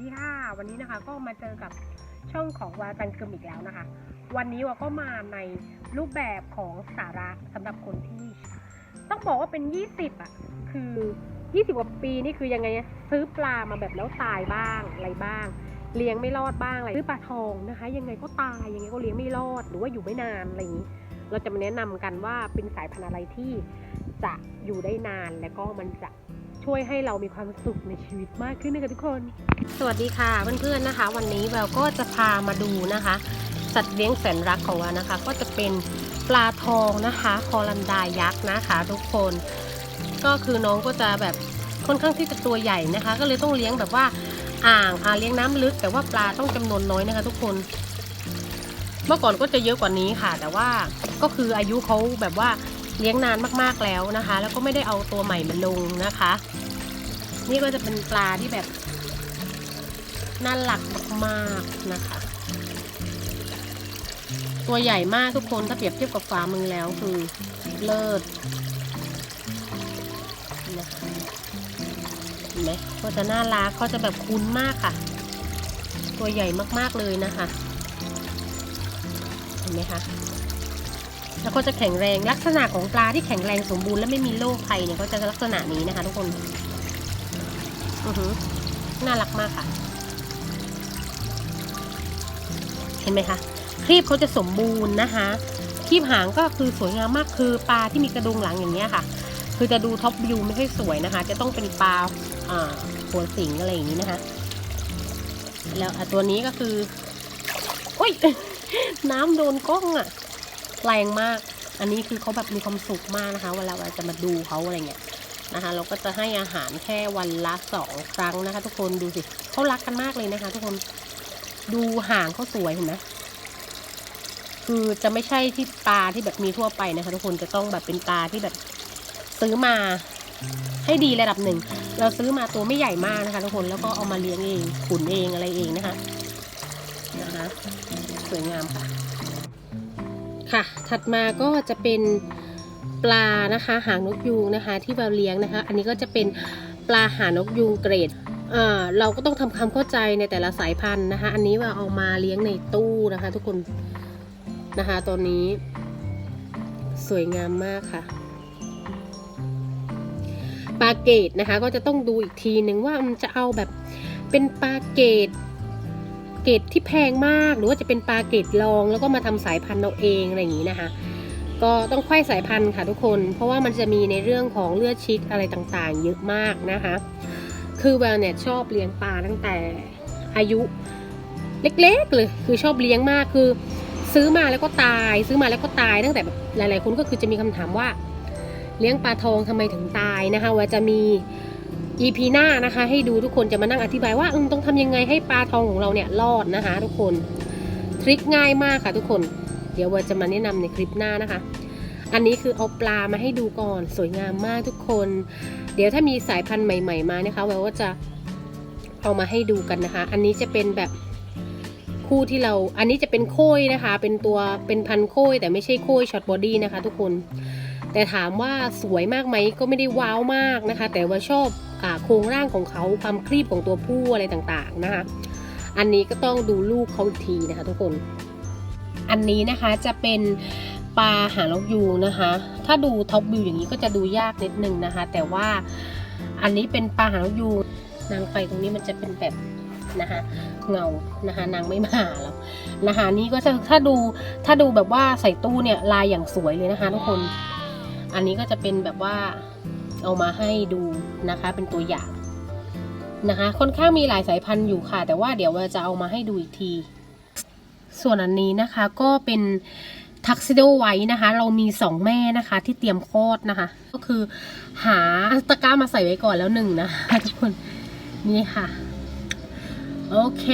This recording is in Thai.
ที่ 5 วันนี้นะคะก็มาเจอกับช่องของวาจันกึมอีกแล้วนะคะ วันนี้วาก็มาในรูปแบบของสาระสำหรับคนที่ ต้องบอกว่าเป็น 20อะคือ 20กว่าปีนี่คือยังไงซื้อปลามาแบบแล้วตายบ้างอะไรบ้าง เลี้ยงไม่รอดบ้างอะไรซื้อปลาทองนะคะ ยังไงก็ตายยังไงก็เลี้ยงไม่รอดหรือว่าอยู่ไม่นานอะไรอย่างนี้ เราจะมาแนะนำกันว่าเป็นสายพันธุ์อะไรที่จะอยู่ได้นานและก็มันจะ ช่วยให้เรามีความสุขในชีวิตมากขึ้นนะคะทุกคน สวัสดีค่ะเพื่อนๆนะคะ วันนี้เราก็จะพามาดูนะคะ สัตว์เลี้ยงแสนรักของเรานะคะ ก็จะเป็นปลาทองนะคะคอลันดายักษ์นะคะ ทุกคน ก็คือน้องก็จะแบบค่อนข้างที่จะตัวใหญ่นะคะ ก็เลยต้องเลี้ยงแบบว่าอ่างอาเลี้ยงน้ำลึก แต่ว่าปลาต้องจำนวนน้อยนะคะ ทุกคน เมื่อก่อนก็จะเยอะกว่านี้ค่ะ แต่ว่าก็คืออายุเขาแบบว่าเลี้ยงนานมากๆแล้วนะคะ แล้วก็ไม่ได้เอาตัวใหม่มาลงนะคะ นี่ก็จะเป็นปลาที่แบบน่ารักมากๆนะคะ ตัวใหญ่มากทุกคนถ้าเปรียบเทียบกับฝ่ามือแล้วคือเลิศนะคะเห็นไหมก็จะน่ารักเขาจะแบบคุ้นมากค่ะ ตัวใหญ่มากๆเลยนะคะเห็นไหมคะแล้วก็จะแข็งแรงลักษณะของปลาที่แข็งแรงสมบูรณ์และไม่มีโรคภัยเนี่ยก็จะลักษณะนี้นะคะ ทุกคน อือหือน่ารักมากค่ะ เห็นไหมคะครีบเขาจะสมบูรณ์นะคะครีบหางก็คือสวยงามมากคือปลาที่มีกระดุงหลังอย่างเงี้ยค่ะ คือจะดูท็อปวิวไม่ค่อยสวยนะคะ จะต้องเป็นปลาอ่าหัวสิงอะไรอย่างนี้นะคะ แล้วตัวนี้ก็คืออุ้ยน้ำโดนกล้องอะแรงมาก อันนี้คือเขาแบบมีความสุขมากนะคะ เวลาเราจะมาดูเขาอะไรเงี้ย นะคะ เราก็จะให้อาหารแค่วันละสองครั้งนะคะ ทุกคนดูสิเขารักกันมากเลยนะคะ ทุกคนดูหางเขาสวยเห็นไหมคือจะไม่ใช่ที่ปลาที่แบบมีทั่วไปนะคะ ทุกคนจะต้องแบบเป็นปลาที่แบบซื้อมาให้ดีระดับหนึ่ง เราซื้อมาตัวไม่ใหญ่มากนะคะ ทุกคนแล้วก็เอามาเลี้ยงเองขุนเองอะไรเองนะคะนะคะสวยงามค่ะ ค่ะ ถัดมาก็จะเป็น ปลานะคะหางนกยูงนะคะที่เราเลี้ยงนะคะ อันนี้ก็จะเป็นปลาหางนกยูงเกรดเราก็ต้องทำความเข้าใจในแต่ละสายพันธุ์นะคะ อันนี้ว่าเอามาเลี้ยงในตู้นะคะ ทุกคนนะคะตัวนี้ สวยงามมากค่ะปลาเกตนะคะ ก็จะต้องดูอีกทีหนึ่งว่ามันจะเอาแบบเป็นปลาเกตเกรดที่แพงมาก หรือว่าจะเป็นปลาเกรดรอง แล้วก็มาทำสายพันธุ์เราเองอะไรอย่างนี้นะคะ ก็ต้องไข้สายพันธุ์ค่ะทุกคน เพราะว่ามันจะมีในเรื่องของเลือดชิกอะไรต่างๆ เยอะมากนะคะ คือแววเนี่ยชอบเลี้ยงปลาตั้งแต่อายุเล็กๆเลย คือชอบเลี้ยงมากคือ ซื้อมาแล้วก็ตาย ซื้อมาแล้วก็ตายตั้งแต่แบบหลายๆคนก็คือจะมีคำถามว่า เลี้ยงปลาทองทำไมถึงตายนะคะว่าจะมี EP หน้านะคะ ให้ดูทุกคนจะมานั่งอธิบายว่าอืมต้องทำยังไงให้ปลาทองของเราเนี่ยรอดนะคะ ทุกคนทริคง่ายมากค่ะทุกคน ดี๋ยวว่าจะมาแนะนำในคลิปหน้านะคะ อันนี้คือเอาปลามาให้ดูก่อนสวยงามมากทุกคน เดี๋ยวถ้ามีสายพันธุ์ใหม่ ๆมานะคะว่าก็จะเอามาให้ดูกันนะคะ อันนี้จะเป็นแบบคู่ที่เรา อันนี้จะเป็นโค้ยนะคะ เป็นตัวเป็นพันโค้ยแต่ไม่ใช่โค้ยช็อตบอดี้นะคะ ทุกคน แต่ถามว่าสวยมากไหมก็ไม่ได้ว้าวมากนะคะ แต่ว่าชอบอโครงร่างของเขาความคลีบของตัวผู้อะไรต่างๆนะคะ อันนี้ก็ต้องดูลูกเขาอีกทีนะคะ ทุกคน อันนี้นะคะจะเป็นปลาหางนกยูงนะคะ ถ้าดูท็อปวิวอย่างนี้ก็จะดูยากนิดนึงนะคะ แต่ว่าอันนี้เป็นปลาหางนกยูงนางไฟตรงนี้มันจะเป็นแบบนะคะเงานะคะนางไม่มาแล้วนะคะนี่ก็จะถ้าดูถ้าดูแบบว่าใส่ตู้เนี่ยลายอย่างสวยเลยนะคะ ทุกคน อันนี้ก็จะเป็นแบบว่าเอามาให้ดูนะคะเป็นตัวอย่างนะคะค่อนข้างมีหลายสายพันธุ์อยู่ค่ะ แต่ว่าเดี๋ยวเราจะเอามาให้ดูอีกที ส่วนอันนี้นะคะก็เป็นทักซิโดไว้นะคะ เรามีสองแม่นะคะ ที่เตรียมคลอดนะคะ ก็คือหาตะกร้ามาใส่ไว้ก่อนแล้วหนึ่งนะคะทุกคนนี่ค่ะ โอเค